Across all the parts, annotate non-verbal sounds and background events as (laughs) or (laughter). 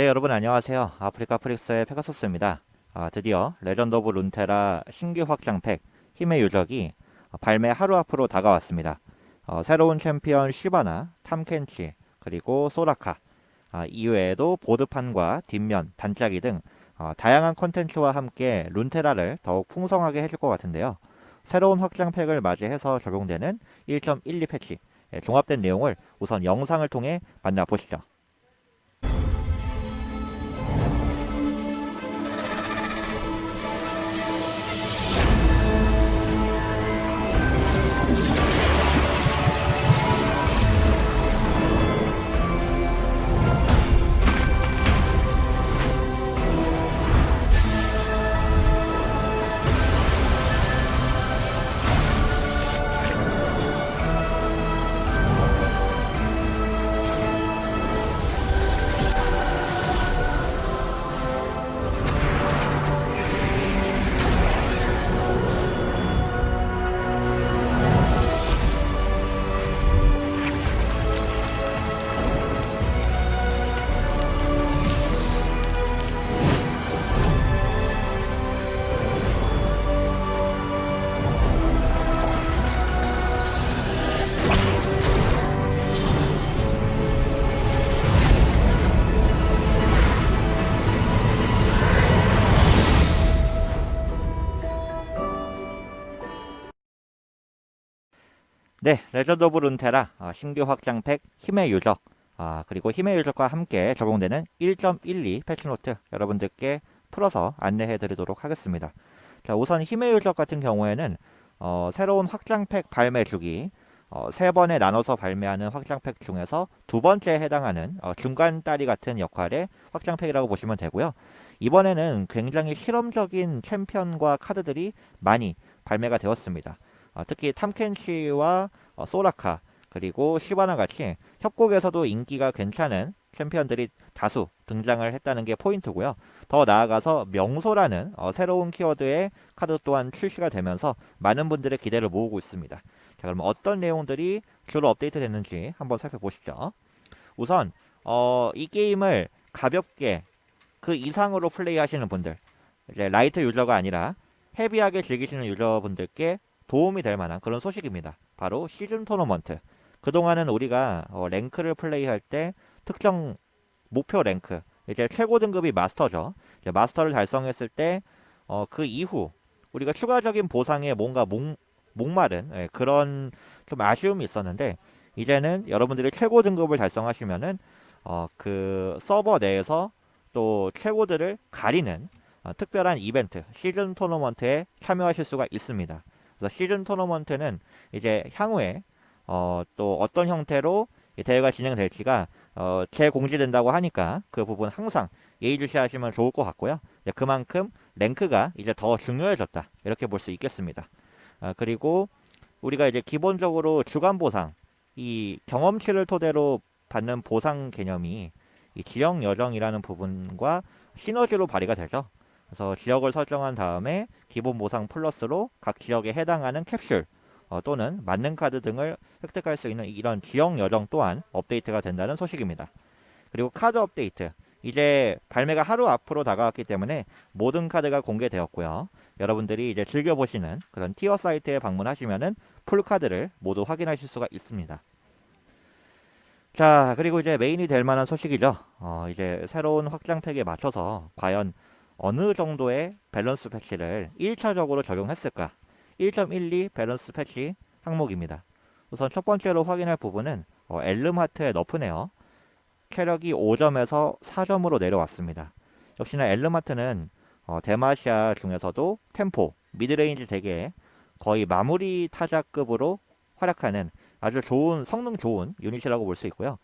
네, 여러분 안녕하세요. 아프리카 프릭스의 페가소스입니다. 아, 드디어 레전드 오브 룬테라 신규 확장팩 힘의 유적이 발매 하루 앞으로 다가왔습니다. 어, 새로운 챔피언 시바나, 탐켄치, 그리고 소라카, 아, 이외에도 보드판과 뒷면, 단짜기 등 어, 다양한 컨텐츠와 함께 룬테라를 더욱 풍성하게 해줄 것 같은데요. 새로운 확장팩을 맞이해서 적용되는 1.12 패치, 예, 종합된 내용을 우선 영상을 통해 만나보시죠. 네, 레전드 오브 룬테라 아, 신규 확장팩 힘의 유적 아, 그리고 힘의 유적과 함께 적용되는 1.12 패치노트 여러분들께 풀어서 안내해 드리도록 하겠습니다. 자, 우선 힘의 유적 같은 경우에는 어, 새로운 확장팩 발매 주기 어, 세 번에 나눠서 발매하는 확장팩 중에서 두 번째에 해당하는 어, 중간 다리 같은 역할의 확장팩이라고 보시면 되고요. 이번에는 굉장히 실험적인 챔피언과 카드들이 많이 발매가 되었습니다. 어, 특히 탐켄치와 어, 소라카 그리고 시바나 같이 협곡에서도 인기가 괜찮은 챔피언들이 다수 등장을 했다는 게 포인트고요. 더 나아가서 명소라는 어, 새로운 키워드의 카드 또한 출시가 되면서 많은 분들의 기대를 모으고 있습니다. 자, 그럼 어떤 내용들이 주로 업데이트 됐는지 한번 살펴보시죠. 우선 어, 이 게임을 가볍게 그 이상으로 플레이하시는 분들, 이제 라이트 유저가 아니라 헤비하게 즐기시는 유저분들께 도움이 될 만한 그런 소식입니다. 바로 시즌 토너먼트. 그동안은 우리가 어, 랭크를 플레이할 때 특정 목표 랭크, 이제 최고 등급이 마스터죠. 이제 마스터를 달성했을 때, 어, 그 이후 우리가 추가적인 보상에 뭔가 목, 목마른 예, 그런 좀 아쉬움이 있었는데, 이제는 여러분들이 최고 등급을 달성하시면은 어, 그 서버 내에서 또 최고들을 가리는 어, 특별한 이벤트, 시즌 토너먼트에 참여하실 수가 있습니다. 그래서 시즌 토너먼트는 이제 향후에 어, 또 어떤 형태로 이 대회가 진행될지가 어, 재공지된다고 하니까 그 부분 항상 예의주시하시면 좋을 것 같고요. 그만큼 랭크가 이제 더 중요해졌다 이렇게 볼 수 있겠습니다. 아, 그리고 우리가 이제 기본적으로 주간 보상 이 경험치를 토대로 받는 보상 개념이 이 지역 여정이라는 부분과 시너지로 발휘가 되죠. 그래서 지역을 설정한 다음에 기본 보상 플러스로 각 지역에 해당하는 캡슐 어, 또는 맞는 카드 등을 획득할 수 있는 이런 지역 여정 또한 업데이트가 된다는 소식입니다. 그리고 카드 업데이트. 이제 발매가 하루 앞으로 다가왔기 때문에 모든 카드가 공개되었고요. 여러분들이 이제 즐겨보시는 그런 티어 사이트에 방문하시면은 풀 카드를 모두 확인하실 수가 있습니다. 자, 그리고 이제 메인이 될 만한 소식이죠. 어, 이제 새로운 확장팩에 맞춰서 과연 어느 정도의 밸런스 패치를 1차적으로 적용했을까? 1.12 밸런스 패치 항목입니다. 우선 첫 번째로 확인할 부분은 어, 엘름하트의 너프네요. 체력이 5점에서 4점으로 내려왔습니다. 역시나 엘름하트는 어, 데마시아 중에서도 템포, 미드레인지 대계 거의 마무리 타자급으로 활약하는 아주 좋은 성능 좋은 유닛이라고 볼 수 있고요.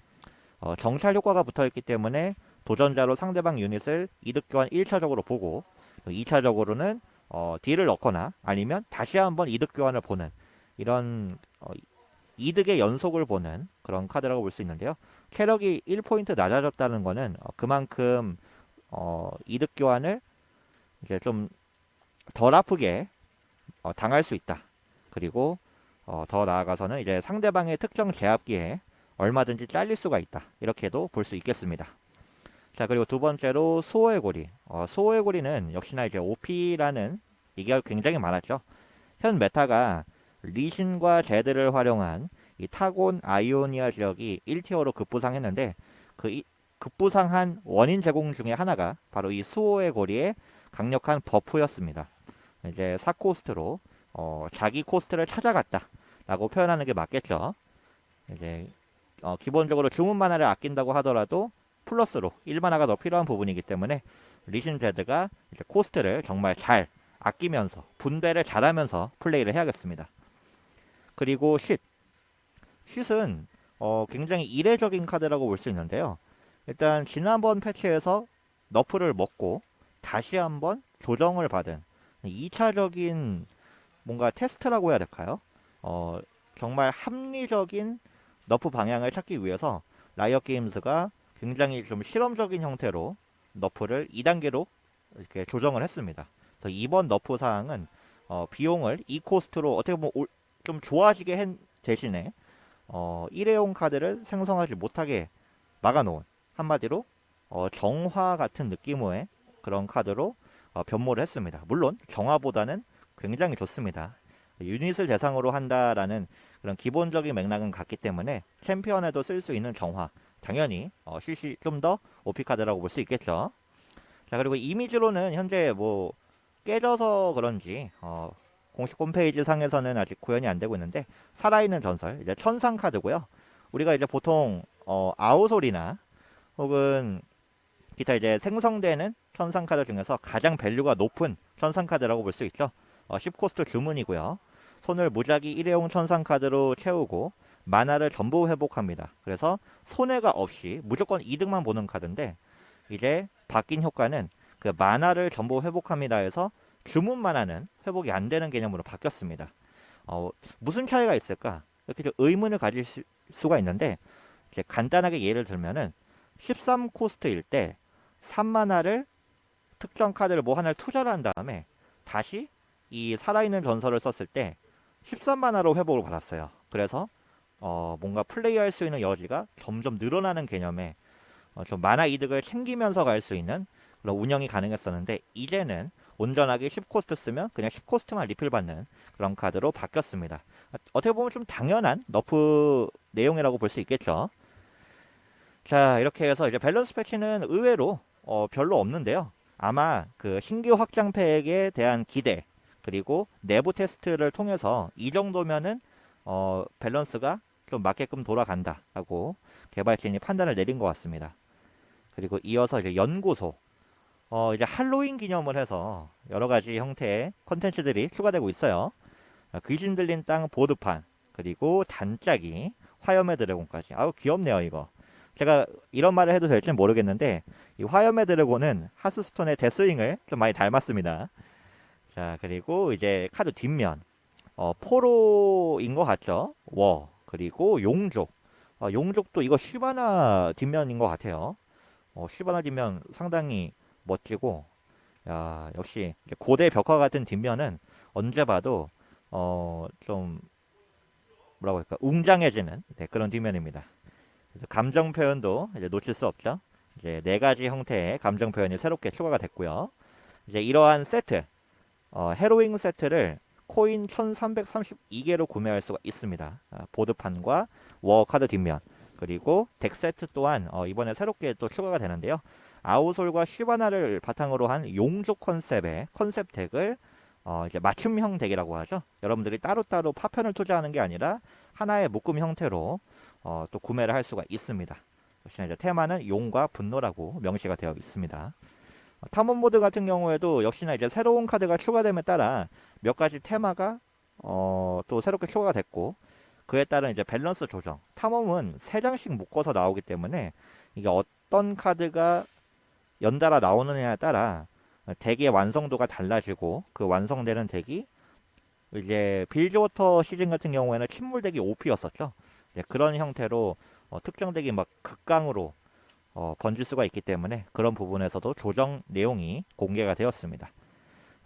어, 정찰 효과가 붙어 있기 때문에 도전자로 상대방 유닛을 이득 교환 1차적으로 보고 2차적으로는 어, 딜을 넣거나 아니면 다시 한번 이득 교환을 보는 이런 어, 이득의 연속을 보는 그런 카드라고 볼 수 있는데요. 체력이 1포인트 낮아졌다는 거는 어, 그만큼 어, 이득 교환을 이제 좀 덜 아프게 어, 당할 수 있다. 그리고 어, 더 나아가서는 이제 상대방의 특정 제압기에 얼마든지 잘릴 수가 있다. 이렇게도 볼 수 있겠습니다. 자 그리고 두 번째로 수호의 고리. 어, 수호의 고리는 역시나 이제 OP라는 얘기가 굉장히 많았죠. 현 메타가 리신과 제드를 활용한 이 타곤 아이오니아 지역이 1티어로 급부상했는데 그 이- 급부상한 원인 제공 중에 하나가 바로 이 수호의 고리의 강력한 버프였습니다. 이제 4코스트로 어, 자기 코스트를 찾아갔다 라고 표현하는 게 맞겠죠. 이제 어, 기본적으로 주문 만화를 아낀다고 하더라도 플러스로 1만화가 더 필요한 부분이기 때문에 리신 제드가 이제 코스트를 정말 잘 아끼면서 분배를 잘하면서 플레이를 해야겠습니다. 그리고 쉿. 쉿은 어, 굉장히 이례적인 카드라고 볼 수 있는데요. 일단 지난번 패치에서 너프를 먹고 다시 한번 조정을 받은 2차적인 뭔가 테스트라고 해야 될까요? 어, 정말 합리적인 너프 방향을 찾기 위해서 라이엇 게임즈가 굉장히 좀 실험적인 형태로 너프를 2단계로 이렇게 조정을 했습니다. 그래서 이번 너프 사항은 어, 비용을 2코스트로 어떻게 보면 올- 좀 좋아지게 한 대신에 어, 일회용 카드를 생성하지 못하게 막아놓은 한마디로 어, 정화 같은 느낌의 그런 카드로 어, 변모를 했습니다. 물론 정화보다는 굉장히 좋습니다. 유닛을 대상으로 한다라는 그런 기본적인 맥락은 같기 때문에 챔피언에도 쓸 수 있는 정화 당연히 어, 슛이 좀더 OP 카드라고 볼 수 있겠죠. 자 그리고 이미지로는 현재 뭐 깨져서 그런지 어, 공식 홈페이지 상에서는 아직 구현이 안 되고 있는데 살아있는 전설 이제 천상 카드고요. 우리가 이제 보통 어, 아우솔이나 혹은 기타 이제 생성되는 천상 카드 중에서 가장 밸류가 높은 천상 카드라고 볼 수 있죠. 어, 10코스트 주문이고요. 손을 무작위 일회용 천상 카드로 채우고 만화를 전부 회복합니다. 그래서 손해가 없이 무조건 이득만 보는 카드인데 이제 바뀐 효과는 그 만화를 전부 회복합니다 해서 주문 만화는 회복이 안 되는 개념으로 바뀌었습니다. 어, 무슨 차이가 있을까? 이렇게 좀 의문을 가질 수, 수가 있는데 이제 간단하게 예를 들면은 13 코스트일 때 3만화를 특정 카드를 뭐 하나를 투자를 한 다음에 다시 이 살아있는 전설을 썼을 때 13만화로 회복을 받았어요. 그래서 어, 뭔가 플레이할 수 있는 여지가 점점 늘어나는 개념에 어, 좀 만화 이득을 챙기면서 갈 수 있는 그런 운영이 가능했었는데 이제는 온전하게 10코스트 쓰면 그냥 10코스트만 리필 받는 그런 카드로 바뀌었습니다. 어떻게 보면 좀 당연한 너프 내용이라고 볼 수 있겠죠. 자 이렇게 해서 이제 밸런스 패치는 의외로 어, 별로 없는데요. 아마 그 신규 확장팩에 대한 기대 그리고 내부 테스트를 통해서 이 정도면은 어, 밸런스가 좀 맞게끔 돌아간다라고 개발진이 판단을 내린 것 같습니다. 그리고 이어서 이제 연구소 어, 이제 할로윈 기념을 해서 여러 가지 형태의 컨텐츠들이 추가되고 있어요. 어, 귀신 들린 땅 보드판 그리고 단짝이 화염의 드래곤까지 아우 귀엽네요 이거 제가 이런 말을 해도 될지 는 모르겠는데 이 화염의 드래곤은 하스스톤의 데스윙을 좀 많이 닮았습니다. 자 그리고 이제 카드 뒷면 어, 포로인 것 같죠? 워 그리고 용족 어, 용족도 이거 슈바나 뒷면인 것 같아요. 어, 슈바나 뒷면 상당히 멋지고 야 역시 고대 벽화 같은 뒷면은 언제 봐도 어, 좀 뭐라고 할까 웅장해지는 네, 그런 뒷면입니다. 감정 표현도 이제 놓칠 수 없죠. 이제 네 가지 형태의 감정 표현이 새롭게 추가가 됐고요. 이제 이러한 세트 어, 헤로잉 세트를 코인 1332개로 구매할 수가 있습니다. 아, 보드판과 워 카드 뒷면 그리고 덱 세트 또한 어, 이번에 새롭게 또 추가가 되는데요. 아우솔과 시바나를 바탕으로 한 용족 컨셉의 컨셉 덱을 어, 이제 맞춤형 덱이라고 하죠. 여러분들이 따로따로 파편을 투자하는 게 아니라 하나의 묶음 형태로 어, 또 구매를 할 수가 있습니다. 역시나 이제 테마는 용과 분노라고 명시가 되어 있습니다. 어, 탐험 모드 같은 경우에도 역시나 이제 새로운 카드가 추가됨에 따라 몇 가지 테마가 어, 또 새롭게 추가가 됐고 그에 따른 이제 밸런스 조정. 탐험은 세 장씩 묶어서 나오기 때문에 이게 어떤 카드가 연달아 나오느냐에 따라 덱의 완성도가 달라지고 그 완성되는 덱이 이제 빌즈워터 시즌 같은 경우에는 침몰 덱이 OP였었죠. 그런 형태로 어, 특정 덱이 막 극강으로 어, 번질 수가 있기 때문에 그런 부분에서도 조정 내용이 공개가 되었습니다.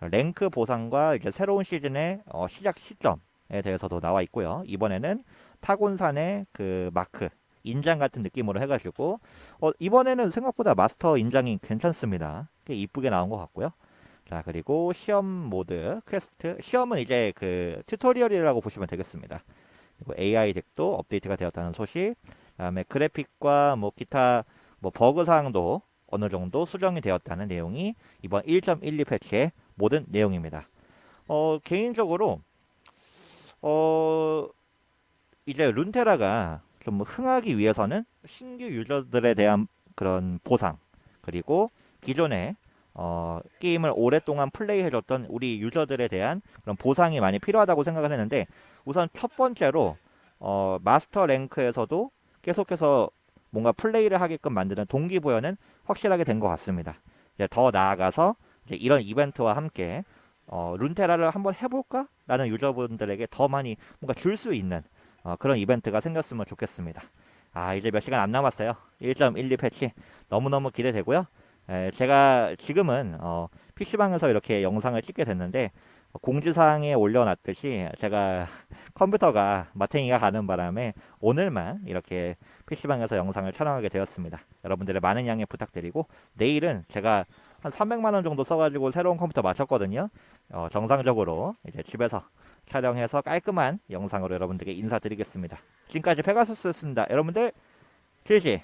랭크 보상과 이제 새로운 시즌의 어, 시작 시점에 대해서도 나와 있고요. 이번에는 타곤산의 그 마크 인장 같은 느낌으로 해가지고 어, 이번에는 생각보다 마스터 인장이 괜찮습니다. 꽤 이쁘게 나온 것 같고요. 자 그리고 시험 모드 퀘스트 시험은 이제 그 튜토리얼이라고 보시면 되겠습니다. 그리고 AI 덱도 업데이트가 되었다는 소식. 그다음에 그래픽과 뭐 기타 뭐 버그 사항도 어느 정도 수정이 되었다는 내용이 이번 1.12 패치의 모든 내용입니다. 어 개인적으로 어 이제 룬테라가 좀 흥하기 위해서는 신규 유저들에 대한 그런 보상 그리고 기존에 어, 게임을 오랫동안 플레이해줬던 우리 유저들에 대한 그런 보상이 많이 필요하다고 생각을 했는데 우선 첫 번째로 어, 마스터 랭크에서도 계속해서 뭔가 플레이를 하게끔 만드는 동기부여는 확실하게 된 것 같습니다. 이제 더 나아가서 이제 이런 이벤트와 함께 어, 룬테라를 한번 해볼까라는 유저분들에게 더 많이 뭔가 줄 수 있는 어, 그런 이벤트가 생겼으면 좋겠습니다. 아 이제 몇 시간 안 남았어요. 1.12 패치 너무너무 기대되고요. 에, 제가 지금은 어, PC방에서 이렇게 영상을 찍게 됐는데 어, 공지사항에 올려놨듯이 제가 (laughs) 컴퓨터가 마탱이가 가는 바람에 오늘만 이렇게 PC방에서 영상을 촬영하게 되었습니다. 여러분들의 많은 양해 부탁드리고 내일은 제가 한 300만 원 정도 써가지고 새로운 컴퓨터 맞췄거든요. 어, 정상적으로 이제 집에서 촬영해서 깔끔한 영상으로 여러분들께 인사드리겠습니다. 지금까지 페가수스였습니다. 여러분들 실시.